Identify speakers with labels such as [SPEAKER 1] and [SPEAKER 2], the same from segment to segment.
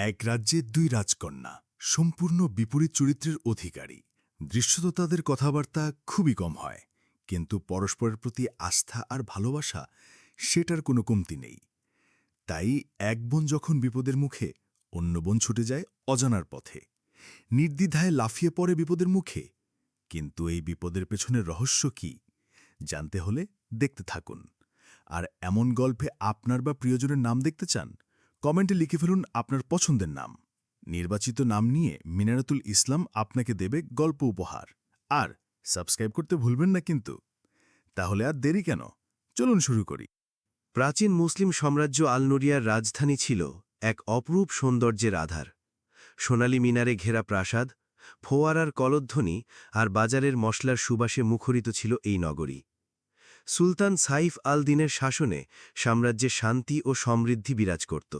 [SPEAKER 1] এক রাজ্যে দুই রাজকন্যা, সম্পূর্ণ বিপরীত চরিত্রের অধিকারী। দৃশ্যত তাদের কথাবার্তা খুবই কম হয়, কিন্তু পরস্পরের প্রতি আস্থা আর ভালোবাসা সেটার কোনো কমতি নেই। তাই এক বোন যখন বিপদের মুখে, অন্য বোন ছুটে যায় অজানার পথে। নির্দ্বিধায় লাফিয়ে পড়ে বিপদের মুখে। কিন্তু এই বিপদের পেছনের রহস্য কি, জানতে হলে দেখতে থাকুন। আর এমন গল্পে আপনার বা প্রিয়জনের নাম দেখতে চান কমেন্টে লিখে ফেলুন আপনার পছন্দের নাম। নির্বাচিত নাম নিয়ে মিনারাতুল ইসলাম আপনাকে দেবে গল্প উপহার। আর সাবস্ক্রাইব করতে ভুলবেন না কিন্তু। তাহলে আর দেরি কেন? চলুন শুরু করি।
[SPEAKER 2] প্রাচীন মুসলিম সাম্রাজ্য আলনুরিয়ার রাজধানী ছিল এক অপরূপ সৌন্দর্যের আধার। সোনালি মিনারে ঘেরা প্রাসাদ, ফোয়ারার কলধ্বনি আর বাজারের মশলার সুবাসে মুখরিত ছিল এই নগরী। সুলতান সাইফ আল দিনের শাসনে সাম্রাজ্যে শান্তি ও সমৃদ্ধি বিরাজ করত।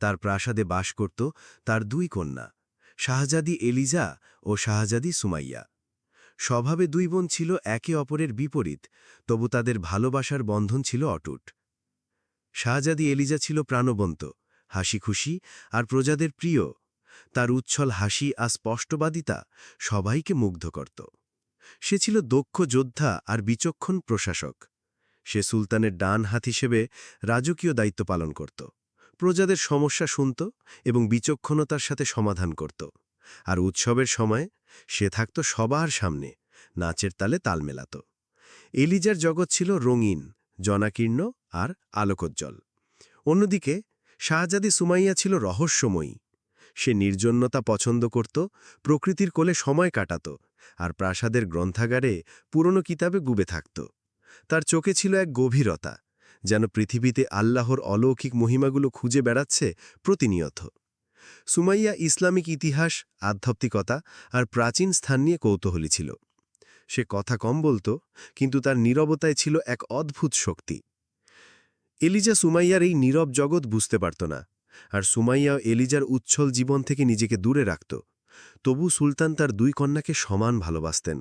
[SPEAKER 2] তার প্রাসাদে বাস করত তার দুই কন্যা, শাহজাদি এলিজা ও শাহজাদি সুমাইয়া। স্বভাবে দুই বোন ছিল একে অপরের বিপরীত, তবু তাদের ভালোবাসার বন্ধন ছিল অটুট। শাহজাদি এলিজা ছিল প্রাণবন্ত হাসি খুশি আর প্রজাদের প্রিয়। তার উচ্ছল হাসি আর স্পষ্টবাদিতা সবাইকে মুগ্ধ করত। সে ছিল দক্ষ যোদ্ধা আর বিচক্ষণ প্রশাসক। সে সুলতানের ডান হাত হিসেবে রাজকীয় দায়িত্ব পালন করত। প্রজাদের সমস্যা শুনত এবং বিচক্ষণতার সাথে সমাধান করত। আর উৎসবের সময় সে থাকত সবার সামনে, নাচের তালে তাল মেলাত। এলিজার জগৎ ছিল রঙিন, জনাকীর্ণ আর আলোকোজ্জ্বল। অন্যদিকে শাহজাদি সুমাইয়া ছিল রহস্যময়ী। সে নির্জনতা পছন্দ করত, প্রকৃতির কোলে সময় কাটাত আর প্রাসাদের গ্রন্থাগারে পুরনো কিতাবে গুবে থাকত। তার চোখে ছিল এক গভীরতা, যেন পৃথিবীতে আল্লাহর অলৌকিক মহিমাগুলো খুঁজে বেড়াচ্ছে প্রতিনিয়ত। সুমাইয়া ইসলামিক ইতিহাস, আধ্যাত্মিকতা আর প্রাচীন স্থান নিয়ে কৌতূহলী ছিল। সে কথা কম বলত, কিন্তু তার নীরবতায় ছিল এক অদ্ভুত শক্তি। এলিজা সুমাইয়ার এই নীরব জগৎ বুঝতে পারত না, আর সুমাইয়া এলিজার উচ্ছল জীবন থেকে নিজেকে দূরে রাখত। তবু সুলতান তার দুই কন্যাকে সমান ভালোবাসতেন।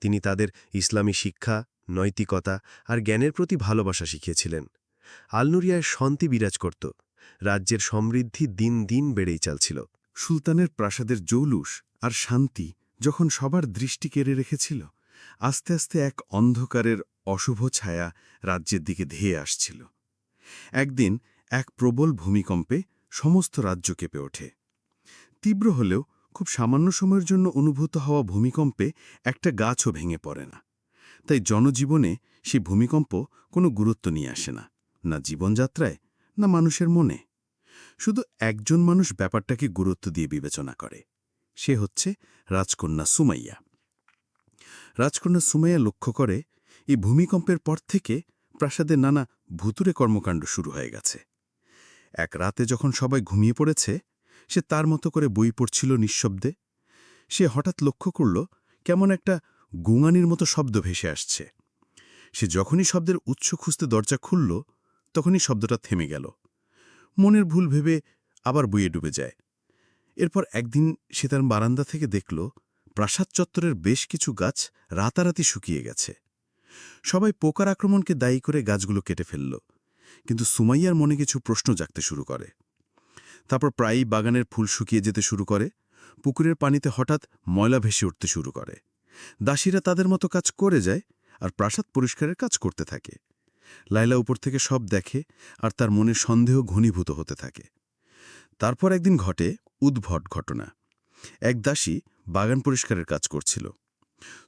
[SPEAKER 2] তিনি তাদের ইসলামী শিক্ষা, নৈতিকতা আর জ্ঞানের প্রতি ভালোবাসা শিখিয়েছিলেন। আলনুরিয়ায় শান্তি বিরাজ করত। রাজ্যের সমৃদ্ধি দিন দিন বেড়েই চলছিল।
[SPEAKER 3] সুলতানের প্রাসাদের জৌলুস আর শান্তি যখন সবার দৃষ্টি কেড়ে রেখেছিল, আস্তে আস্তে এক অন্ধকারের অশুভ ছায়া রাজ্যের দিকে ধেয়ে আসছিল। একদিন এক প্রবল ভূমিকম্পে সমস্ত রাজ্য কেঁপে ওঠে। তীব্র হলেও খুব সামান্য সময়ের জন্য অনুভূত হওয়া ভূমিকম্পে একটা গাছও ভেঙে পড়ে না। তাই জনজীবনে সেই ভূমিকম্প কোনো গুরুত্ব নিয়ে আসে না না জীবনযাত্রায়, না মানুষের মনে। শুধু একজন মানুষ ব্যাপারটাকে গুরুত্ব দিয়ে বিবেচনা করে। সে হচ্ছে রাজকন্যা সুমাইয়া। রাজকন্যা সুমাইয়া লক্ষ্য করে, এই ভূমিকম্পের পর থেকে প্রাসাদে নানা ভুতুরে কর্মকাণ্ড শুরু হয়ে গেছে। এক রাতে যখন সবাই ঘুমিয়ে পড়েছে সে তার মতো করে বই পড়ছিল নিঃশব্দে। সে হঠাৎ লক্ষ্য করল, কেমন একটা গুঙানির মতো শব্দ ভেসে আসছে। সে যখনই শব্দের উৎস খুঁজতে দরজা খুলল, তখনই শব্দটা থেমে গেল। মনের ভুল ভেবে আবার বইয়ে ডুবে যায়। এরপর একদিন সে তার বারান্দা থেকে দেখল, প্রাসাদ চত্বরের বেশ কিছু গাছ রাতারাতি শুকিয়ে গেছে। সবাই পোকার আক্রমণকে দায়ী করে গাছগুলো কেটে ফেলল। কিন্তু সুমাইয়ার মনে কিছু প্রশ্ন জাগতে শুরু করে। তারপর প্রায়ই বাগানের ফুল শুকিয়ে যেতে শুরু করে। পুকুরের পানিতে হঠাৎ ময়লা ভেসে উঠতে শুরু করে। দাসীরা তাদের মতো কাজ করে যায় আর প্রাসাদ পরিষ্কারের কাজ করতে থাকে। লাইলা উপর থেকে সব দেখে আর তার মনে সন্দেহ ঘনীভূত হতে থাকে। তারপর একদিন ঘটে উদ্ভট ঘটনা। এক দাসী বাগান পরিষ্কারের কাজ করছিল।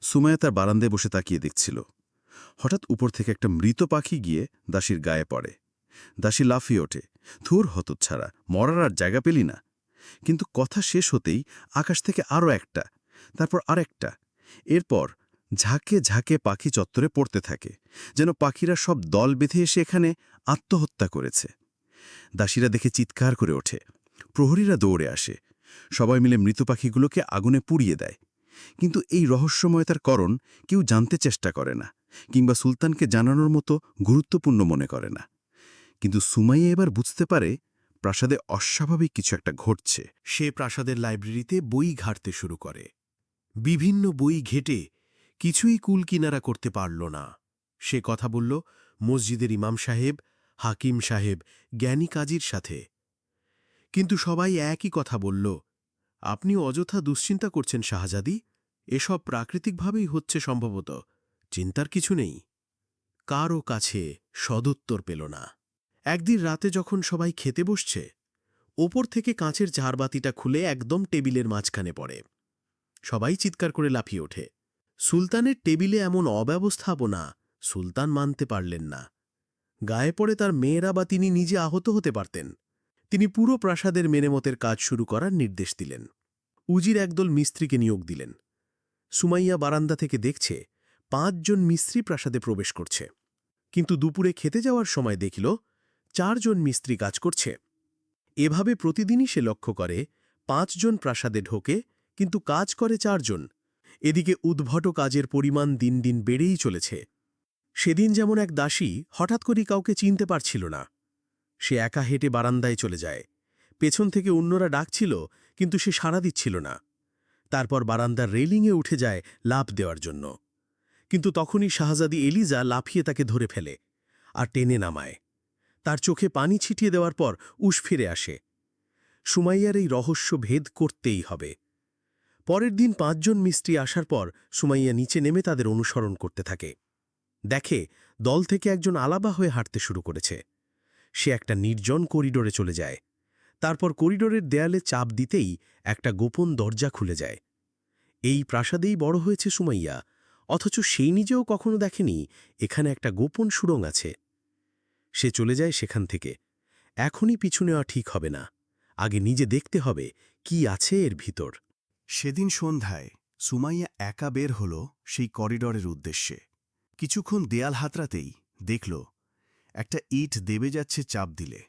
[SPEAKER 3] সুমায়া তার বারান্দায় বসে তাকিয়ে দেখছিল। হঠাৎ উপর থেকে একটা মৃত পাখি গিয়ে দাসীর গায়ে পড়ে। দাসী লাফিয়ে ওঠে। থুর হতচ্ছাড়া, মরার আর জায়গা পেলি না। কিন্তু কথা শেষ হতেই আকাশ থেকে আরও একটা, তারপর আরেকটা। এরপর ঝাঁকে ঝাঁকে পাখি চত্বরে পড়তে থাকে, যেন পাখিরা সব দল বেঁধে এসে এখানে আত্মহত্যা করেছে। দাসীরা দেখে চিৎকার করে ওঠে, প্রহরীরা দৌড়ে আসে, সবাই মিলে মৃত পাখিগুলোকে আগুনে পুড়িয়ে দেয়। কিন্তু এই রহস্যময়তার করণ কেউ জানতে চেষ্টা করে না, কিংবা সুলতানকে জানানোর মতো গুরুত্বপূর্ণ মনে করে না। কিন্তু সুমাইয়া এবার বুঝতে পারে প্রাসাদে অস্বাভাবিক কিছু একটা ঘটছে।
[SPEAKER 2] সে প্রাসাদের লাইব্রেরিতে বই ঘাঁটতে শুরু করে। বিভিন্ন বই ঘেটে কিছুই কুল কিনারা করতে পারল না। সে কথা বলল মসজিদের ইমাম সাহেব, হাকিম সাহেব, জ্ঞানী কাজীর সাথে। কিন্তু সবাই একই কথা বলল, আপনি অযথা দুশ্চিন্তা করছেন শাহজাদি। এসব প্রাকৃতিকভাবেই হচ্ছে সম্ভবত। চিন্তার কিছু নেই। কারও কাছে সদুত্তর পেল না। একদিন রাতে যখন সবাই খেতে বসছে, ওপর থেকে কাঁচের ঝাড়বাতিটা খুলে একদম টেবিলের মাঝখানে পড়ে। সবাই চিৎকার করে লাফিয়ে ওঠে। সুলতানের টেবিলে এমন অব্যবস্থাপনা সুলতান মানতে পারলেন না। গায়ে পড়ে তার মেয়েরা বা তিনি নিজে আহত হতে পারতেন। তিনি পুরো প্রাসাদের মেনেমতের কাজ শুরু করার নির্দেশ দিলেন। উজির একদল মিস্ত্রিকে নিয়োগ দিলেন। সুমাইয়া বারান্দা থেকে দেখছে পাঁচজন মিস্ত্রি প্রাসাদে প্রবেশ করছে। কিন্তু দুপুরে খেতে যাওয়ার সময় দেখল চারজন মিস্ত্রি কাজ করছে। এভাবে প্রতিদিনই সে লক্ষ্য করে, পাঁচজন প্রাসাদে ঢোকে, কিন্তু কাজ করে চারজন। এদিকে উদ্ভট কাজের পরিমাণ দিন দিন বেড়েই চলেছে। সেদিন যেমন এক দাসী হঠাৎ করে কাউকে চিনতে পারছিল না। সে একা হেঁটে বারান্দায় চলে যায়। পেছন থেকে অন্যরা ডাকছিল, কিন্তু সে সাড়া দিচ্ছিল না। তারপর বারান্দার রেলিংয়ে উঠে যায় লাফ দেওয়ার জন্য। কিন্তু তখনই শাহজাদি এলিজা লাফিয়ে তাকে ধরে ফেলে আর টেনে নামায়। তার চোখে পানি ছিটিয়ে দেওয়ার পর উস ফিরে আসে। সুমাইয়ার এই রহস্য ভেদ করতেই হবে। পরের দিন পাঁচজন মিস্ত্রি আসার পর সুমাইয়া নিচে নেমে তাদের অনুসরণ করতে থাকে। দেখে দল থেকে একজন আলাবা হয়ে হাঁটতে শুরু করেছে। সে একটা নির্জন করিডোরে চলে যায়। তারপর করিডোরের দেয়ালে চাপ দিতেই একটা গোপন দরজা খুলে যায়। এই প্রাসাদেই বড় হয়েছে সুমাইয়া, অথচ সেই নিজেও কখনো দেখেনি, এখানে একটা গোপন সুড়ং আছে। সে চলে যায় সেখান থেকে। এখনই পিছু নেওয়া ঠিক হবে না। আগে নিজে দেখতে হবে কি আছে এর ভিতর।
[SPEAKER 1] সেদিন সন্ধ্যায় সুমাইয়া একা বের হল সেই করিডরের উদ্দেশ্যে। কিছুক্ষণ দেয়াল হাতরাতেই দেখল, একটা ইট দেবে যাচ্ছে চাপ দিলে।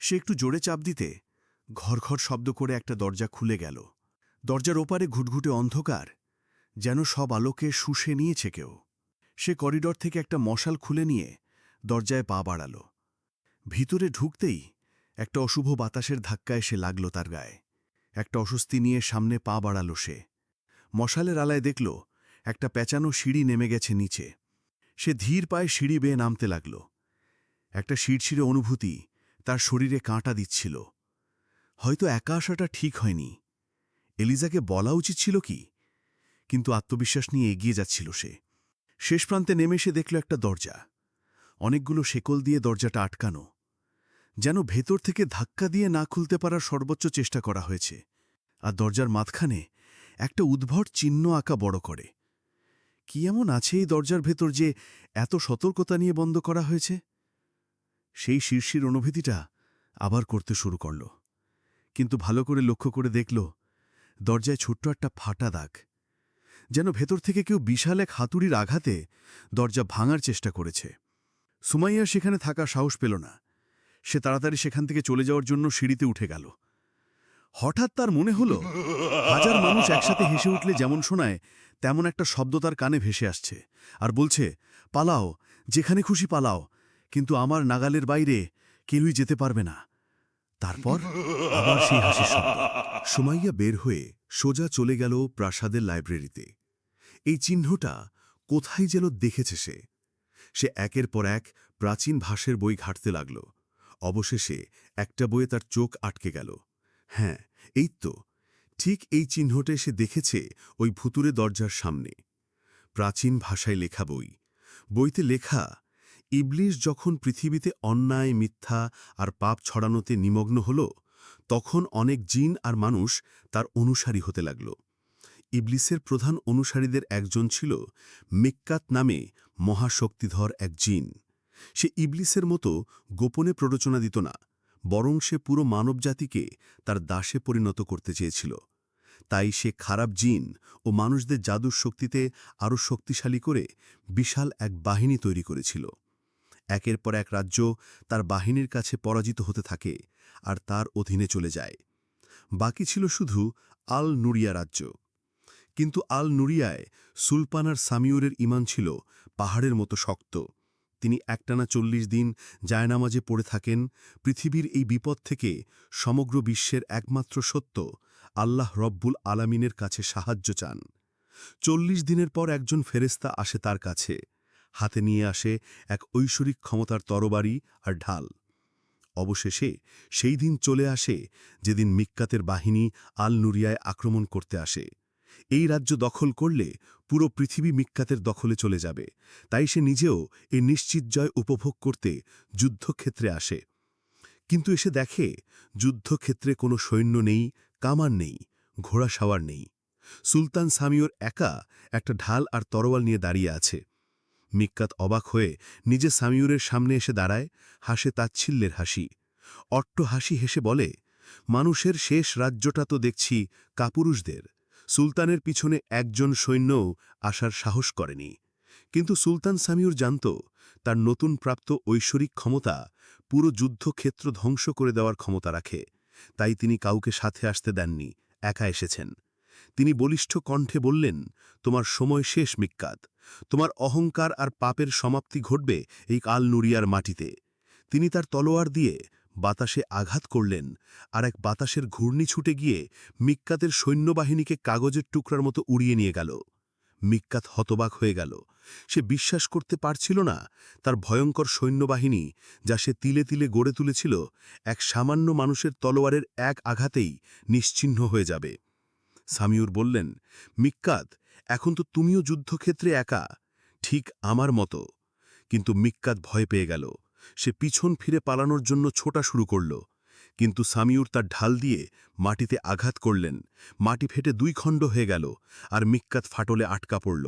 [SPEAKER 1] সে একটু জোরে চাপ দিতে ঘরঘর শব্দ করে একটা দরজা খুলে গেল। দরজার ওপারে ঘুটঘুটে অন্ধকার, যেন সব আলোকে শুষে নিয়েছে কেউ। সে করিডর থেকে একটা মশাল খুলে নিয়ে দরজায় পা বাড়াল। ভিতরে ঢুকতেই একটা অশুভ বাতাসের ধাক্কা এসে লাগল তার গায়ে। একটা অস্বস্তি নিয়ে সামনে পা বাড়াল সে। মশালের আলায় দেখল, একটা পেঁচানো সিঁড়ি নেমে গেছে নিচে। সে ধীর পায়ে সিঁড়ি বেয়ে নামতে লাগল। একটা শিরশিরে অনুভূতি তার শরীরে কাঁটা দিচ্ছিল। হয়তো একা আসাটা ঠিক হয়নি। এলিজাকে বলা উচিত ছিল কি? কিন্তু আত্মবিশ্বাস নিয়ে এগিয়ে যাচ্ছিল সে। শেষ প্রান্তে নেমে সে দেখল একটা দরজা। অনেকগুলো শেকল দিয়ে দরজাটা আটকানো, যেন ভেতর থেকে ধাক্কা দিয়ে না খুলতে পারার সর্বোচ্চ চেষ্টা করা হয়েছে, আর দরজার মাঝখানে একটা উদ্ভট চিহ্ন আঁকা বড় করে। কি এমন আছে এই দরজার ভেতর যে এত সতর্কতা নিয়ে বন্ধ করা হয়েছে? সেই শীর্ষের অনুভূতিটা আবার করতে শুরু করল, কিন্তু ভালো করে লক্ষ্য করে দেখল, দরজায় ছোট্ট একটা ফাটা দাগ, যেন ভেতর থেকে কেউ বিশাল এক হাতুড়ির আঘাতে দরজা ভাঙার চেষ্টা করেছে। সুমাইয়া সেখানে থাকা সাহস পেল না। সে তাড়াতাড়ি সেখান থেকে চলে যাওয়ার জন্য সিঁড়িতে উঠে গেল। হঠাৎ তার মনে হল, হাজার মানুষ একসাথে হেসে উঠলে যেমন শোনায়, তেমন একটা শব্দ তার কানে ভেসে আসছে আর বলছে, পালাও, যেখানে খুশি পালাও, কিন্তু আমার নাগালের বাইরে কেউই যেতে পারবে না। তারপর আবার সেই হাসির শব্দ। সুমাইয়া বের হয়ে সোজা চলে গেল প্রাসাদের লাইব্রেরিতে। এই চিহ্নটা কোথায় যেন দেখেছে সে। সে একের পর এক প্রাচীন ভাষের বই ঘাটতে লাগল। অবশেষে একটা বইয়ে তার চোখ আটকে গেল। হ্যাঁ এই তো। ঠিক এই চিহ্নটা সে দেখেছে ওই ভুতুরে দরজার সামনে। প্রাচীন ভাষায় লেখা বই। বইতে লেখা ইবলিশ যখন পৃথিবীতে অন্যায়, মিথ্যা আর পাপ ছড়ানোতে নিমগ্ন হল, তখন অনেক জিন আর মানুষ তার অনুসারী হতে লাগল। ইবলিসের প্রধান অনুসারীদের একজন ছিল মিক্কাত নামে মহাশক্তিধর এক জিন। সে ইবলিসের মতো গোপনে প্ররোচনা দিত না, বরং সে পুরো মানবজাতিকে তার দাসে পরিণত করতে চেয়েছিল। তাই সে খারাপ জিন ও মানুষদের জাদুর শক্তিতে আরও শক্তিশালী করে বিশাল এক বাহিনী তৈরি করেছিল। একের পর এক রাজ্য তার বাহিনীর কাছে পরাজিত হতে থাকে আর তার অধীনে চলে যায়। বাকি ছিল শুধু আল নুরিয়া রাজ্য। কিন্তু আল নুরিয়ায় সুলপানার সামিউরের ইমান ছিল পাহাড়ের মতো শক্ত। তিনি একটানা চল্লিশ দিন জায়নামাজে পড়ে থাকেন। পৃথিবীর এই বিপদ থেকে সমগ্র বিশ্বের একমাত্র সত্য আল্লাহ রব্বুল আলামিনের কাছে সাহায্য চান। চল্লিশ দিনের পর একজন ফেরেস্তা আসে তার কাছে। হাতে নিয়ে আসে এক ঐশ্বরিক ক্ষমতার তরবারি আর ঢাল। অবশেষে সেই দিন চলে আসে যেদিন মিক্কাতের বাহিনী আল নুরিয়ায় আক্রমণ করতে আসে। এই রাজ্য দখল করলে পুরো পৃথিবী মিক্কাতের দখলে চলে যাবে। তাই সে নিজেও এই নিশ্চিত জয় উপভোগ করতে যুদ্ধক্ষেত্রে আসে। কিন্তু এসে দেখে যুদ্ধক্ষেত্রে কোনো সৈন্য নেই, কামান নেই, ঘোড়া সাওয়ার নেই। সুলতান সামিওর একা একটা ঢাল আর তরোয়াল নিয়ে দাঁড়িয়ে আছে। মিক্কাত অবাক হয়ে নিজে সামিউরের সামনে এসে দাঁড়ায়, হাসে তাচ্ছিল্যের হাসি। অট্ট হাসি হেসে বলে, মানুষের শেষ রাজ্যটা তো দেখছি কাপুরুষদের। সুলতানের পিছনে একজন সৈন্যও আসার সাহস করেনি। কিন্তু সুলতান সামিউর জানত, তার নতুন প্রাপ্ত ঐশ্বরিক ক্ষমতা পুরো যুদ্ধক্ষেত্র ধ্বংস করে দেওয়ার ক্ষমতা রাখে। তাই তিনি কাউকে সাথে আসতে দেননি, একা এসেছেন। তিনি বলিষ্ঠ কণ্ঠে বললেন, তোমার সময় শেষ, মিক্কাত। তোমার অহংকার আর পাপের সমাপ্তি ঘটবে এই কাল নুরিয়ার মাটিতে। তিনি তার তলোয়ার দিয়ে বাতাসে আঘাত করলেন আর এক বাতাসের ঘূর্ণি ছুটে গিয়ে মিক্কাতের সৈন্যবাহিনীকে কাগজের টুকরার মতো উড়িয়ে নিয়ে গেল। মিক্কাত হতবাক হয়ে গেল। সে বিশ্বাস করতে পারছিল না তার ভয়ঙ্কর সৈন্যবাহিনী যা সে তিলে তিলে গড়ে তুলেছিল এক সামান্য মানুষের তলোয়ারের এক আঘাতেই নিশ্চিহ্ন হয়ে যাবে। সামিউর বললেন, মিক্কাত, এখন তো তুমিও যুদ্ধক্ষেত্রে একা, ঠিক আমার মতো। কিন্তু মিক্কাত ভয় পেয়ে গেল। সে পিছন ফিরে পালানোর জন্য ছোটা শুরু করল। কিন্তু সামিউর তার ঢাল দিয়ে মাটিতে আঘাত করলেন। মাটি ফেটে দুই খণ্ড হয়ে গেল আর মিক্কাত ফাটলে আটকা পড়ল।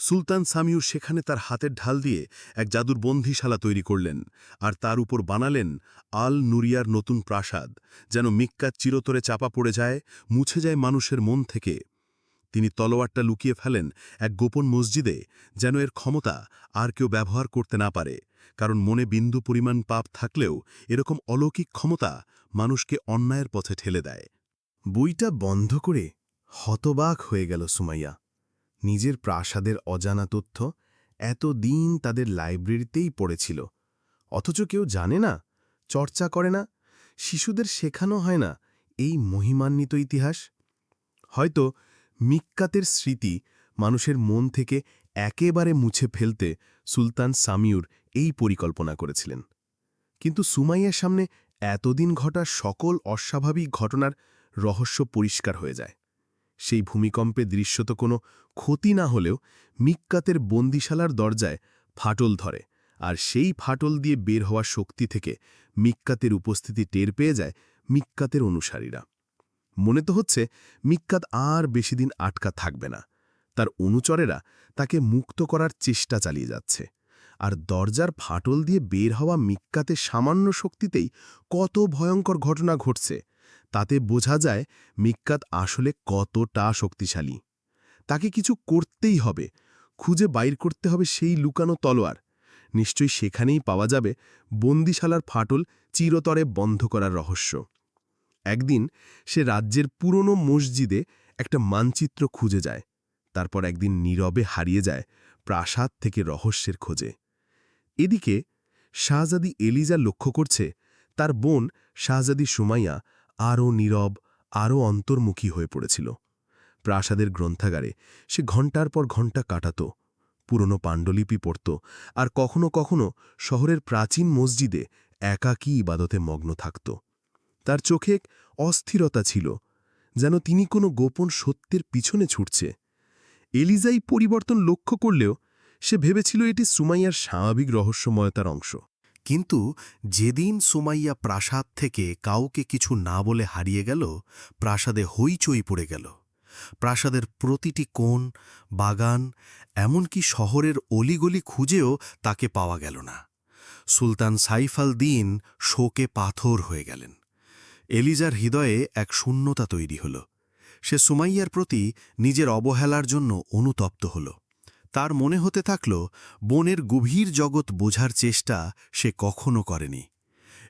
[SPEAKER 1] সুলতান সামিউর সেখানে তার হাতের ঢাল দিয়ে এক জাদুর বন্দিশালা তৈরি করলেন আর তার উপর বানালেন আল নুরিয়ার নতুন প্রাসাদ, যেন মিক্কাত চিরতরে চাপা পড়ে যায়, মুছে যায় মানুষের মন থেকে। তিনি তলোয়ারটা লুকিয়ে ফেলেন এক গোপন মসজিদে, যেন এর ক্ষমতা আর কেউ ব্যবহার করতে না পারে, কারণ মনে বিন্দু পরিমাণ পাপ থাকলেও এরকম অলৌকিক ক্ষমতা মানুষকে অন্যায়ের পথে ঠেলে দেয়।
[SPEAKER 2] বইটা বন্ধ করে হতবাক হয়ে গেল সুমাইয়া। নিজের প্রাসাদের অজানা তথ্য এতদিন তাদের লাইব্রেরিতেই পড়েছিল। অথচ কেউ জানে না, চর্চা করে না, শিশুদের শেখানো হয় না এই মহিমান্বিত ইতিহাস। হয়তো মিক্কাতের স্মৃতি মানুষের মন থেকে একেবারে মুছে ফেলতে সুলতান সামিউর এই পরিকল্পনা করেছিলেন। কিন্তু সুমাইয়ার সামনে এতদিন ঘটা সকল অস্বাভাবিক ঘটনার রহস্য পরিষ্কার হয়ে যায়। সেই ভূমিকম্পে দৃশ্যত কোনো ক্ষতি না হলেও মিক্কাতের বন্দিশালার দরজায় ফাটল ধরে আর সেই ফাটল দিয়ে বের হওয়া শক্তি থেকে মিক্কাতের উপস্থিতি টের পেয়ে যায় মিক্কাতের অনুসারীরা। মনে তো হচ্ছে মিক্কাত আর বেশি দিন আটকা থাকবে না। তার অনুচরেরা তাকে মুক্ত করার চেষ্টা চালিয়ে যাচ্ছে। আর দরজার ফাটল দিয়ে বের হওয়া মিক্কাতে সামান্য শক্তিতেই কত ভয়ঙ্কর ঘটনা ঘটছে। তাতে বোঝা যায় মিক্কাত আসলে কতটা শক্তিশালী। তাকে কিছু করতেই হবে। খুঁজে বাইর করতে হবে সেই লুকানো তলোয়ার। নিশ্চয়ই সেখানেই পাওয়া যাবে বন্দিশালার ফাটল চিরতরে বন্ধ করার রহস্য। একদিন সে রাজ্যের পুরনো মসজিদে একটা মানচিত্র খুঁজে যায়। তারপর একদিন নীরবে হারিয়ে যায় প্রাসাদ থেকে রহস্যের খোঁজে। এদিকে শাহজাদি এলিজা লক্ষ্য করছে, তার বোন শাহজাদি সুমাইয়া আরও নীরব, আরও অন্তর্মুখী হয়ে পড়েছিল। প্রাসাদের গ্রন্থাগারে সে ঘণ্টার পর ঘণ্টা কাটাত, পুরনো পাণ্ডুলিপি পড়ত আর কখনো কখনো শহরের প্রাচীন মসজিদে একাকী ইবাদতে মগ্ন থাকত। তার চোখে অস্থিরতা ছিল, যেন তিনি কোনো গোপন সত্যের পিছনে ছুটছে। এলিজাই পরিবর্তন লক্ষ্য করলেও সে ভেবেছিল এটি সুমাইয়ার স্বাভাবিক রহস্যময়তার অংশ।
[SPEAKER 1] কিন্তু যেদিন সুমাইয়া প্রাসাদ থেকে কাউকে কিছু না বলে হারিয়ে গেল, প্রাসাদে হইচই পড়ে গেল। প্রাসাদের প্রতিটি কোণ, বাগান, এমনকি শহরের অলিগলি খুঁজেও তাকে পাওয়া গেল না। সুলতান সাইফাল দিন শোকে পাথর হয়ে গেলেন। এলিজার হৃদয়ে এক শূন্যতা তৈরি হল। সে সুমাইয়ার প্রতি নিজের অবহেলার জন্য অনুতপ্ত হল। তার মনে হতে থাকল, বনের গভীর জগৎ বোঝার চেষ্টা সে কখনো করেনি।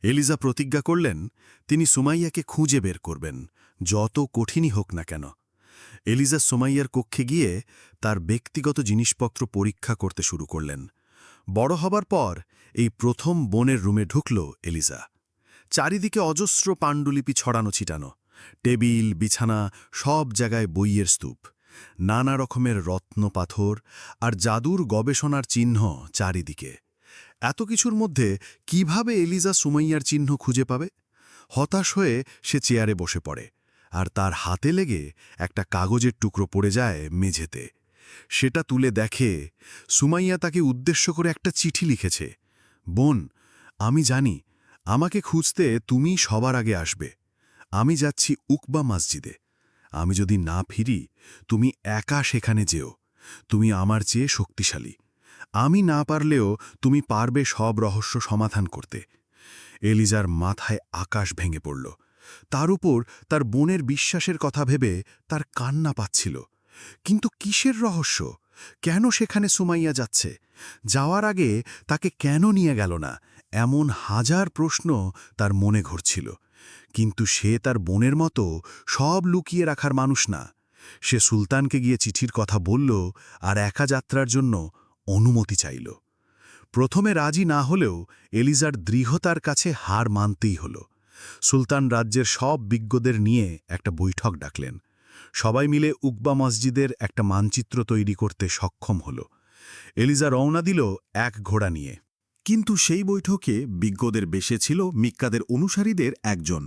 [SPEAKER 1] এলিজা প্রতিজ্ঞা করলেন, তিনি সুমাইয়াকে খুঁজে বের করবেন, যত কঠিনই হোক না কেন। এলিজা সুমাইয়ার কক্ষে গিয়ে তার ব্যক্তিগত জিনিসপত্র পরীক্ষা করতে শুরু করলেন। বড় হবার পর এই প্রথম বনের রুমে ঢুকল এলিজা। চারিদিকে অজস্র পাণ্ডুলিপি ছড়ানো ছিটানো। টেবিল, বিছানা, সব জায়গায় বইয়ের স্তূপ। নানা রকমের রত্ন পাথর আর জাদুর গবেষণার চিহ্ন চারিদিকে। এত কিছুর মধ্যে কীভাবে এলিজা সুমাইয়ার চিহ্ন খুঁজে পাবে? হতাশ হয়ে সে চেয়ারে বসে পড়ে আর তার হাতে লেগে একটা কাগজের টুকরো পড়ে যায় মেঝেতে। সেটা তুলে দেখে সুমাইয়া তাকে উদ্দেশ্য করে একটা চিঠি লিখেছে। বোন, আমি জানি আমাকে খুঁজতে তুমি সবার আগে আসবে। আমি যাচ্ছি উকবা মসজিদে। আমি যদি না ফিরি, তুমি একা সেখানে যেও। তুমি আমার চেয়ে শক্তিশালী। আমি না পারলেও তুমি পারবে সব রহস্য সমাধান করতে। এলিজার মাথায় আকাশ ভেঙে পড়ল। তার উপর তার বোনের বিশ্বাসের কথা ভেবে তার কান্না পাচ্ছিল। কিন্তু কিসের রহস্য? কেন সেখানে সুমাইয়া যাচ্ছে? যাওয়ার আগে তাকে কেন নিয়ে গেল না? এমন হাজার প্রশ্ন তার মনে ঘুরছিল, কিন্তু সে তার বোনের মতো সব লুকিয়ে রাখার মানুষ না। সে সুলতানকে গিয়ে চিঠির কথা বলল আর একা যাত্রার জন্য অনুমতি চাইল। প্রথমে রাজি না হলেও এলিজার দৃঢ়তার কাছে হার মানতেই হল। সুলতান রাজ্যের সব বিজ্ঞদের নিয়ে একটা বৈঠক ডাকলেন। সবাই মিলে উকবা মসজিদের একটা মানচিত্র তৈরি করতে সক্ষম হল। এলিজা রওনা দিল এক ঘোড়া নিয়ে। কিন্তু সেই বৈঠকে বিজ্ঞদের বেশে ছিল মিক্কাদের অনুসারীদের একজন।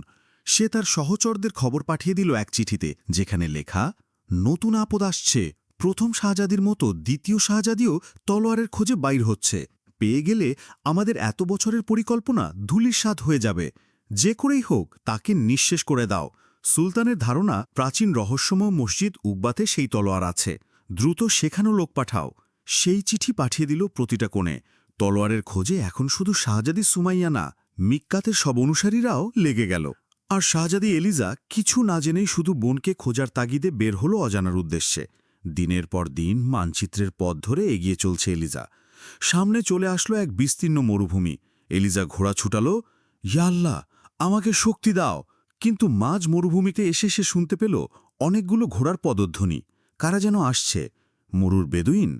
[SPEAKER 1] সে তার সহচরদের খবর পাঠিয়ে দিল এক চিঠিতে, যেখানে লেখা, নতুন আপদ আসছে। প্রথম শাহজাদির মতো দ্বিতীয় শাহজাদিও তলোয়ারের খোঁজে বাইর হচ্ছে। পেয়ে গেলে আমাদের এত বছরের পরিকল্পনা ধুলির স্বাদ হয়ে যাবে। যে করেই হোক, তাকে নিঃশেষ করে দাও সুলতানের ধারণা, প্রাচীন রহস্যময় মসজিদ উকবাতে সেই তলোয়ার আছে। দ্রুত সেখানেও লোক পাঠাও। সেই চিঠি পাঠিয়ে দিল প্রতিটা কোণে। তলোয়ারের খোঁজে এখন শুধু শাহজাদি সুমাইয়া না, মিক্কাতের সব অনুসারীরাও লেগে গেল। আর শাহজাদি এলিজা কিছু না জেনেই শুধু বোনকে খোঁজার তাগিদে বের হল অজানার উদ্দেশ্যে। দিনের পর দিন, মানচিত্রের পথ ধরে এগিয়ে চলছে এলিজা। সামনে চলে আসলো এক বিস্তীর্ণ মরুভূমি। এলিজা ঘোড়া ছুটালো ইয়াল্লাহ আমাকে শক্তি দাও। কিন্তু মাঝ মরুভূমিতে এসে সে শুনতে পেল অনেকগুলো ঘোড়ার পদধ্বনি। কারা যেন আসছে? মরুর বেদুইন?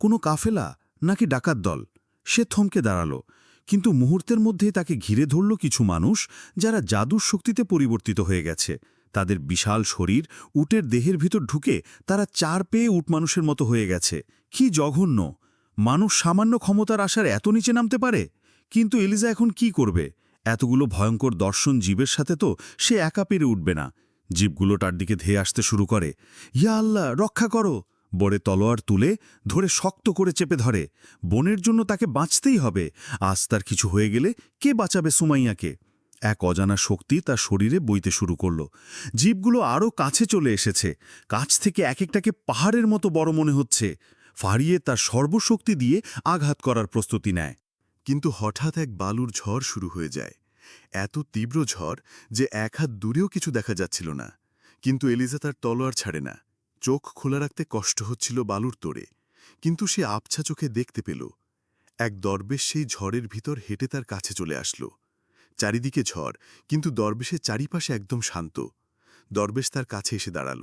[SPEAKER 1] কোনো কাফেলা? নাকি ডাকাত দল? সে থমকে দাঁড়াল, কিন্তু মুহূর্তের মধ্যেই তাকে ঘিরে ধরল কিছু মানুষ যারা জাদুর শক্তিতে পরিবর্তিত হয়ে গেছে। তাদের বিশাল শরীর, উটের দেহের ভিতর ঢুকে তারা চার পেয়ে উট মানুষের মতো হয়ে গেছে। কি জঘন্য! মানুষ সামান্য ক্ষমতার আশার এত নিচে নামতে পারে? কিন্তু এলিজা এখন কি করবে? এতগুলো ভয়ঙ্কর দর্শন জীবের সাথে তো সে একা পেরে উঠবে না। জীবগুলো তার দিকে ধেয়ে আসতে শুরু করে। ইয়া আল্লাহ, রক্ষা করো! বড়ে তলোয়ার তুলে ধরে শক্ত করে চেপে ধরে। বোনের জন্য তাকে বাঁচতেই হবে। আজ তার কিছু হয়ে গেলে কে বাঁচাবে সুমাইয়াকে? এক অজানা শক্তি তার শরীরে বইতে শুরু করল। জীবগুলো আরও কাছে চলে এসেছে। কাছ থেকে এক একটাকে পাহাড়ের মতো বড় মনে হচ্ছে। ফাড়িয়ে তার সর্বশক্তি দিয়ে আঘাত করার প্রস্তুতি নেয়। কিন্তু হঠাৎ এক বালুর ঝড় শুরু হয়ে যায়। এত তীব্র ঝড় যে এক হাত দূরেও কিছু দেখা যাচ্ছিল না। কিন্তু এলিজা তার তলোয়ার ছাড়ে না। চোখ খোলা রাখতে কষ্ট হচ্ছিল বালুর তোড়ে, কিন্তু সে আবছা চোখে দেখতে পেল। এক দরবেশ সেই ঝড়ের ভিতর হেঁটে তার কাছে চলে আসলো। চারিদিকে ঝড়, কিন্তু দরবেশের চারিপাশে একদম শান্ত। দরবেশ তার কাছে এসে দাঁড়াল।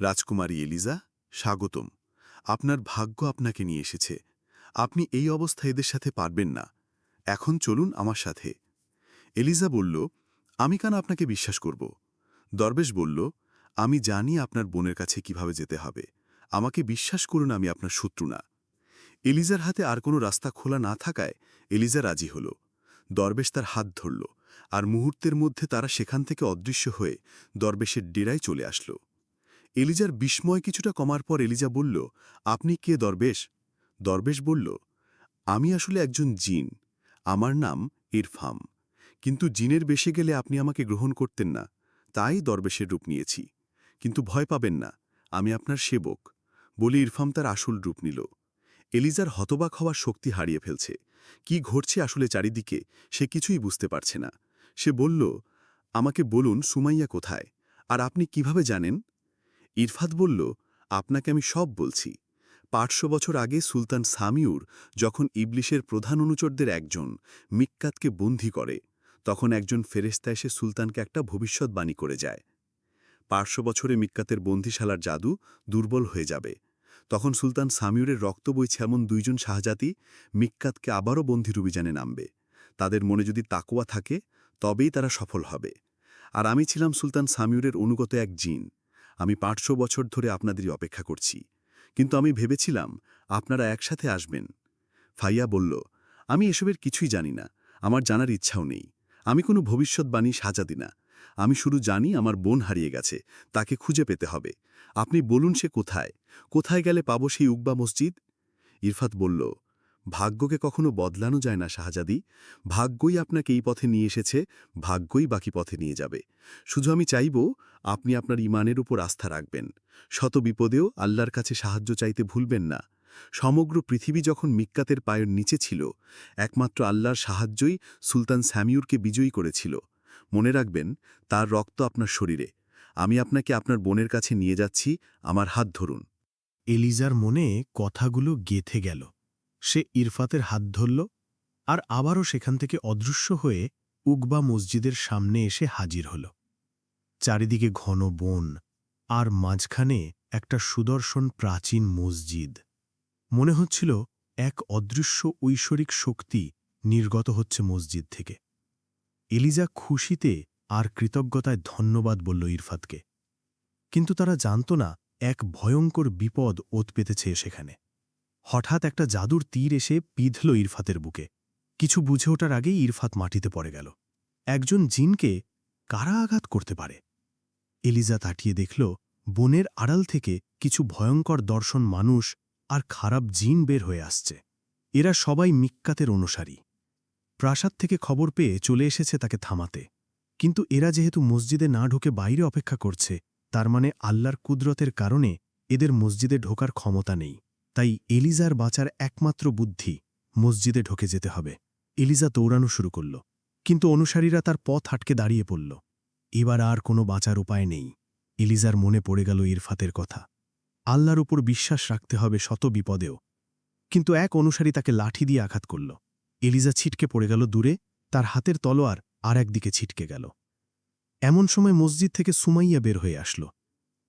[SPEAKER 1] রাজকুমারী এলিজা, স্বাগতম। আপনার ভাগ্য আপনাকে নিয়ে এসেছে। আপনি এই অবস্থা এদের সাথে পারবেন না। এখন চলুন আমার সাথে। এলিজা বলল, আমি কেন আপনাকে বিশ্বাস করব? দরবেশ বলল আমি জানি আপনার বোনের কাছে কীভাবে যেতে হবে। আমাকে বিশ্বাস করুন আমি আপনার শত্রু না। এলিজার হাতে আর কোনো রাস্তা খোলা না থাকায় এলিজা রাজি হল। দরবেশ তার হাত ধরল আর মুহূর্তের মধ্যে তারা সেখান থেকে অদৃশ্য হয়ে দরবেশের ডেরায় চলে আসলো। এলিজার বিস্ময় কিছুটা কমার পর এলিজা বলল, আপনি কে দরবেশ? দরবেশ বলল, আমি আসলে একজন জিন। আমার নাম ইরফাম। কিন্তু জিনের বেশে গেলে আপনি আমাকে গ্রহণ করতেন না। তাই দরবেশের রূপ নিয়েছি। কিন্তু ভয় পাবেন না, আমি আপনার সেবক। বলে ইরফাম তার আসল রূপ নিল। এলিজার হতবাক হওয়ার শক্তি হারিয়ে ফেলছে। কি ঘটছে আসলে চারিদিকে, সে কিছুই বুঝতে পারছে না। সে বলল, আমাকে বলুন সুমাইয়া কোথায়? আর আপনি কীভাবে জানেন? ইরফাত বলল, আপনাকে আমি সব বলছি। পাঁচশো বছর আগে সুলতান সামিউর যখন ইবলিশের প্রধান অনুচরদের একজন, মিক্কাতকে বন্দী করে, তখন একজন ফেরেস্তা এসে সুলতানকে একটা ভবিষ্যৎবাণী করে যায়। পাঁচশো বছরে মিক্কাতের বন্দিশালার জাদু দুর্বল হয়ে যাবে। তখন সুলতান সামিউরের রক্ত বইছে এমন দুইজন শাহজাতি মিক্কাতকে আবারও বন্দির অভিযানে নামবে। তাদের মনে যদি তাকোয়া থাকে, তবেই তারা সফল হবে। আর আমি ছিলাম সুলতান সামিউরের অনুগত এক জিন। আমি পাঁচশো বছর ধরে আপনাদেরই অপেক্ষা করছি। কিন্তু আমি ভেবেছিলাম, আপনারা একসাথে আসবেন। ফাইয়া বলল,
[SPEAKER 3] আমি এসবের কিছুই জানি না। আমার জানার ইচ্ছাও নেই। আমি কোনো ভবিষ্যৎবাণী সাজাদি না। আমি শুধু জানি আমার বোন হারিয়ে গেছে, তাকে খুঁজে পেতে হবে। আপনি বলুন সে কোথায়? কোথায় গেলে পাবো সেই উকবা মসজিদ? ইরফাত বলল, ভাগ্যকে কখনো বদলানো যায় না, শাহজাদি। ভাগ্যই আপনাকে এই পথে নিয়ে এসেছে, ভাগ্যই বাকি পথে নিয়ে যাবে। শুধু আমি চাইব, আপনি আপনার ইমানের উপর আস্থা রাখবেন। শত বিপদেও আল্লাহর কাছে সাহায্য চাইতে ভুলবেন না। সমগ্র পৃথিবী যখন মিক্কাতের পায়ের নিচে ছিল, একমাত্র আল্লাহর সাহায্যই সুলতান স্যামিউরকে বিজয়ী করেছিল। মনে রাখবেন, তার রক্ত আপনার শরীরে। আমি আপনাকে আপনার বোনের কাছে নিয়ে যাচ্ছি, আমার হাত ধরুন।
[SPEAKER 2] এলিজার মনে কথাগুলো গেথে গেল। সে ইরফাতের হাত ধরল আর আবারও সেখান থেকে অদৃশ্য হয়ে উগবা মসজিদের সামনে এসে হাজির হল। চারিদিকে ঘন বন আর মাঝখানে একটা সুদর্শন প্রাচীন মসজিদ। মনে হচ্ছিল এক অদৃশ্য ঐশ্বরিক শক্তি নির্গত হচ্ছে মসজিদ থেকে। এলিজা খুশিতে আর কৃতজ্ঞতায় ধন্যবাদ বলল ইরফাতকে। কিন্তু তারা জানত না এক ভয়ঙ্কর বিপদ ওত পেতেছে সেখানে। হঠাৎ একটা জাদুর তীর এসে পিধল ইরফাতের বুকে। কিছু বুঝে ওঠার আগেই ইরফাত মাটিতে পড়ে গেল। একজন জিনকে কারা আঘাত করতে পারে। এলিজা তাটিয়ে দেখল, বনের আড়াল থেকে কিছু ভয়ঙ্কর দর্শন মানুষ আর খারাপ জিন বের হয়ে আসছে। এরা সবাই মিক্কাতের অনুসারী। প্রাসাদ থেকে খবর পেয়ে চলে এসেছে তাকে থামাতে। কিন্তু এরা যেহেতু মসজিদে না ঢুকে বাইরে অপেক্ষা করছে, তার মানে আল্লাহর কুদরতের কারণে এদের মসজিদে ঢোকার ক্ষমতা নেই। তাই এলিজার বাঁচার একমাত্র বুদ্ধি, মসজিদে ঢোকে যেতে হবে। এলিজা দৌড়ানো শুরু করল, কিন্তু অনুসারীরা তার পথ আটকে দাঁড়িয়ে পড়ল। এবার আর কোনো বাঁচার উপায় নেই। এলিজার মনে পড়ে গেল ইরফাতের কথা। আল্লাহর উপর বিশ্বাস রাখতে হবে শত বিপদেও। কিন্তু এক অনুসারী তাকে লাঠি দিয়ে আঘাত করল। এলিজা ছিটকে পড়ে গেল দূরে, তার হাতের তলোয়ার আর একদিকে ছিটকে গেল। এমন সময় মসজিদ থেকে সুমাইয়া বের হয়ে আসল।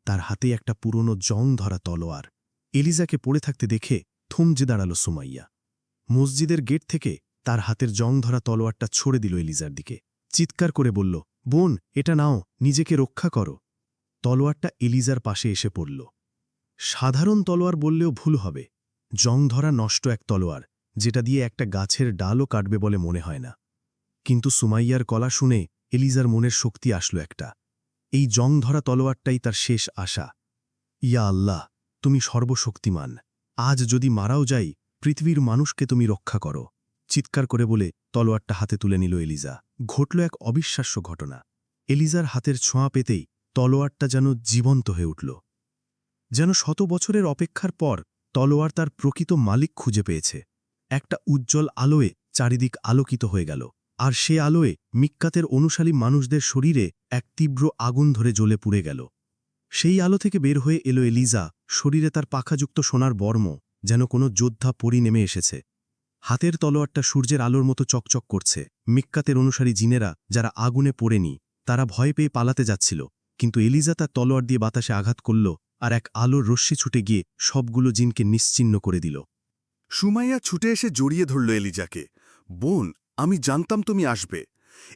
[SPEAKER 2] তার হাতে একটা পুরনো জং ধরা তলোয়ার। এলিজাকে পড়ে থাকতে দেখে থমজে দাঁড়াল সুমাইয়া। মসজিদের গেট থেকে তার হাতের জং ধরা তলোয়ারটা ছড়ে দিল এলিজার দিকে। চিৎকার করে বলল, বোন, এটা নাও, নিজেকে রক্ষা করো। তলোয়ারটা এলিজার পাশে এসে পড়ল। সাধারণ তলোয়ার বললেও ভুল হবে। জং ধরা নষ্ট এক তলোয়ার যেটা দিয়ে একটা গাছের ডালও কাটবে বলে মনে হয় না। কিন্তু সুমাইয়ার কলা শুনে এলিজার মনের শক্তি আসলো একটা। এই জং ধরা তলোয়ারটাই তার শেষ আশা। ইয়া আল্লাহ, তুমি সর্বশক্তিমান। আজ যদি মারাও যাই, পৃথিবীর মানুষকে তুমি রক্ষা করো। চিৎকার করে বলে তলোয়ারটা হাতে তুলে নিল এলিজা। ঘটল এক অবিশ্বাস্য ঘটনা। এলিজার হাতের ছোঁয়া পেতেই তলোয়ারটা যেন জীবন্ত হয়ে উঠল। যেন শত বছরের অপেক্ষার পর তলোয়ার তার প্রকৃত মালিক খুঁজে পেয়েছে। একটা উজ্জ্বল আলোয় চারিদিক আলোকিত হয়ে গেল, আর সে আলোয় মিক্কাতের অনুসারী মানুষদের শরীরে এক তীব্র আগুন ধরে জ্বলে পুড়ে গেল। সেই আলো থেকে বের হয়ে এলো এলিজা, শরীরে তার পাখাযুক্ত সোনার বর্ম যেন কোনো যোদ্ধা পরি নেমে এসেছে। হাতের তলোয়ারটা সূর্যের আলোর মতো চকচক করছে। মিক্কাতের অনুসারী জিনেরা যারা আগুনে পড়েনি, তারা ভয় পেয়ে পালাতে যাচ্ছিল, কিন্তু এলিজা তার তলোয়ার দিয়ে বাতাসে আঘাত করল আর এক আলোর রশ্মি ছুটে গিয়ে সবগুলো জিনকে নিশ্চিন্ন করে দিল।
[SPEAKER 3] সুমাইয়া ছুটে এসে জড়িয়ে ধরল এলিজাকে। বোন, আমি জানতাম তুমি আসবে।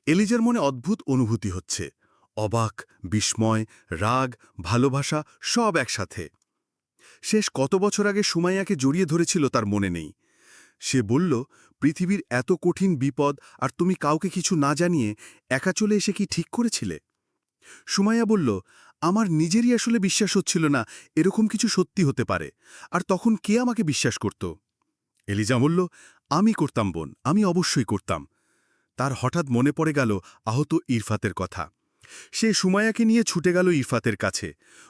[SPEAKER 3] এলিজার মনে অদ্ভুত অনুভূতি হচ্ছে। অবাক, বিস্ময়, রাগ, ভালোবাসা সব একসাথে। শেষ কত বছর আগে সুমাইয়াকে জড়িয়ে ধরেছিল তার মনে নেই। সে বলল, পৃথিবীর এত কঠিন বিপদ আর তুমি কাউকে কিছু না জানিয়ে একা চলে এসে কি ঠিক করেছিলে? সুমাইয়া বলল, আমার নিজেরই আসলে বিশ্বাস হচ্ছিল না এরকম কিছু সত্যি হতে পারে। আর তখন কে আমাকে বিশ্বাস করত? এলিজা বলল, আমি করতাম, বোন, আমি অবশ্যই করতাম। তার হঠাৎ মনে পড়ে গেল আহত ইরফাতের কথা। সে সুমায়াকে নিয়ে ছুটে গেল ইরফাতের কাছে।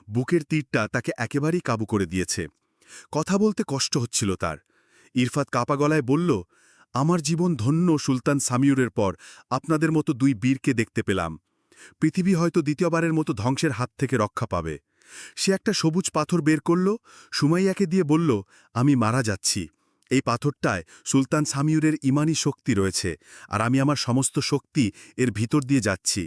[SPEAKER 3] বুকের তীরটা তাকে একেবারেই কাবু করে দিয়েছে। কথা বলতে কষ্ট হচ্ছিল তার। ইরফাত কাপা গলায় বলল, আমার জীবন ধন্য সুলতান সামিউরের পর, আপনাদের মতো দুই বীরকে দেখতে পেলাম। পৃথিবী হয়তো দ্বিতীয়বারের মতো ধ্বংসের হাত থেকে রক্ষা পাবে। সে একটা সবুজ পাথর বের করল, সুমাইয়াকে দিয়ে বলল, আমি মারা যাচ্ছি। এই পাথরটায় সুলতান সামিউরের ইমানি শক্তি রয়েছে, আর আমি আমার সমস্ত শক্তি এর ভিতর দিয়ে যাচ্ছি।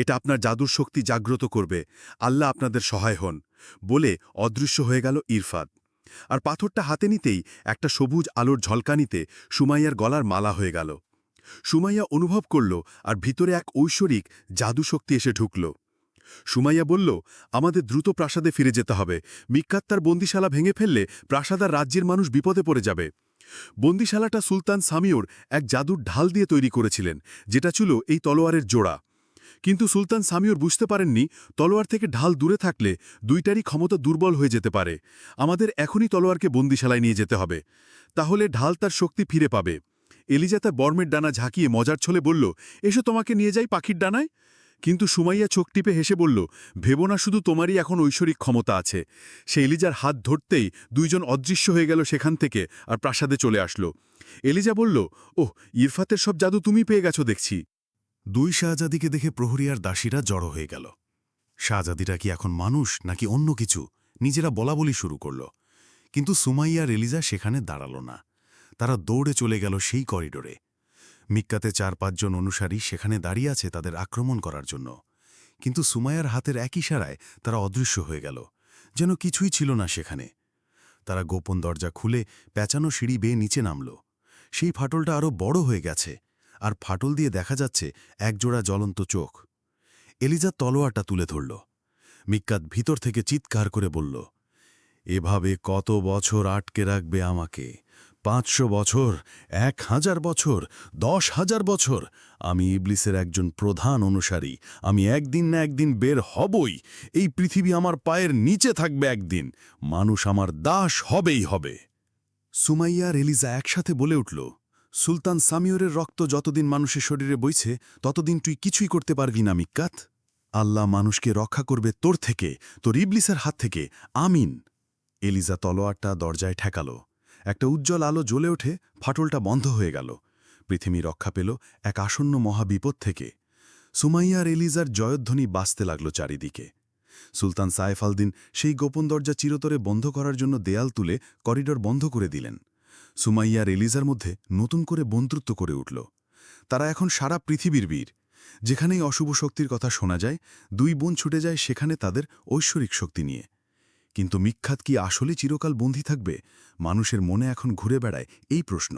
[SPEAKER 3] এটা আপনার জাদুর শক্তি জাগ্রত করবে। আল্লাহ আপনাদের সহায় হন, বলে অদৃশ্য হয়ে গেল ইরফাদ আর পাথরটা হাতে নিতেই একটা সবুজ আলোর ঝলকানিতে সুমাইয়ার গলার মালা হয়ে গেল। সুমাইয়া অনুভব করল, আর ভিতরে এক ঐশ্বরিক জাদুশক্তি এসে ঢুকল। সুমাইয়া বলল, আমাদের দ্রুত প্রাসাদে ফিরে যেতে হবে। মিক্কাত তার বন্দিশালা ভেঙে ফেললে প্রাসাদার রাজ্যের মানুষ বিপদে পড়ে যাবে। বন্দিশালাটা সুলতান সামিওর এক জাদুর ঢাল দিয়ে তৈরি করেছিলেন, যেটা ছিল এই তলোয়ারের জোড়া। কিন্তু সুলতান সামিওর বুঝতে পারেননি, তলোয়ার থেকে ঢাল দূরে থাকলে দুইটারই ক্ষমতা দুর্বল হয়ে যেতে পারে। আমাদের এখনই তলোয়ারকে বন্দিশালায় নিয়ে যেতে হবে। তাহলে ঢাল তার শক্তি ফিরে পাবে। এলিজা তার বর্মের ডানা ঝাঁকিয়ে মজার ছলে বলল, এসো তোমাকে নিয়ে যাই পাখির ডানায়। কিন্তু সুমাইয়া চোখ টিপে হেসে বলল, ভেবো না, শুধু তোমারই এখন ঐশ্বরিক ক্ষমতা আছে। সে এলিজার হাত ধরতেই দুইজন অদৃশ্য হয়ে গেল সেখান থেকে আর প্রাসাদে চলে আসলো। এলিজা বলল, ওহ, ইরফাতের সব জাদু তুমি পেয়ে গেছো দেখছি।
[SPEAKER 1] দুই শাহজাদিকে দেখে প্রহরী আর দাসীরা জড়ো হয়ে গেল। শাহজাদিরা কি এখন মানুষ, নাকি অন্য কিছু? নিজেরা বলাবলি শুরু করল। কিন্তু সুমাইয়া আর এলিজা সেখানে দাঁড়াল না। তারা দৌড়ে চলে গেল সেই করিডোরে। মিক্কাতে চার পাঁচজন অনুসারী সেখানে দাঁড়িয়ে আছে তাদের আক্রমণ করার জন্য। কিন্তু সুমায়ার হাতের এক ইশারায় তারা অদৃশ্য হয়ে গেল, যেন কিছুই ছিল না সেখানে। তারা গোপন দরজা খুলে পেঁচানো সিঁড়ি বেয়ে নিচে নামল। সেই ফাটলটা আরও বড় হয়ে গেছে, আর ফাটল দিয়ে দেখা যাচ্ছে একজোড়া জ্বলন্ত চোখ। এলিজা তলোয়ারটা তুলে ধরল। মিক্কাত ভিতর থেকে চিৎকার করে বলল, এভাবে কত বছর আটকে রাখবে আমাকে? পাঁচশো বছর, এক হাজার বছর, দশ হাজার বছর। আমি ইবলিসের একজন প্রধান অনুসারী। আমি একদিন না একদিন বের হবই। এই পৃথিবী আমার পায়ের নিচে থাকবে একদিন। মানুষ আমার দাস হবেই হবে। সুমাইয়া আর এলিজা একসাথে বলে উঠল, সুলতান সামিওরের রক্ত যতদিন মানুষের শরীরে বইছে, ততদিন তুই কিছুই করতে পারবি না, মিক্কাত। আল্লাহ মানুষকে রক্ষা করবে তোর থেকে, তোর ইবলিসের হাত থেকে। আমিন। এলিজা তলোয়ারটা দরজায় ঠেকাল। একটা উজ্জ্বল আলো জ্বলে ওঠে, ফাটলটা বন্ধ হয়ে গেল। পৃথিবী রক্ষা পেল এক আসন্ন মহাবিপদ থেকে। সুমাইয়া আর এলিজার জয়ধ্বনি বাঁচতে লাগল চারিদিকে। সুলতান সায়েফ আলদিন সেই গোপন দরজা চিরতরে বন্ধ করার জন্য দেয়াল তুলে করিডর বন্ধ করে দিলেন। সুমাইয়ার এলিজার মধ্যে নতুন করে বন্ধুত্ব করে উঠল। তারা এখন সারা পৃথিবীর বীর। যেখানেই অশুভ শক্তির কথা শোনা যায়, দুই বোন ছুটে যায়, সেখানে তাদের ঐশ্বরিক শক্তি নিয়ে। কিন্তু মিখ্যাত কি আসলে চিরকাল বন্দী থাকবে? মানুষের মনে এখন ঘুরে বেড়ায় এই প্রশ্ন।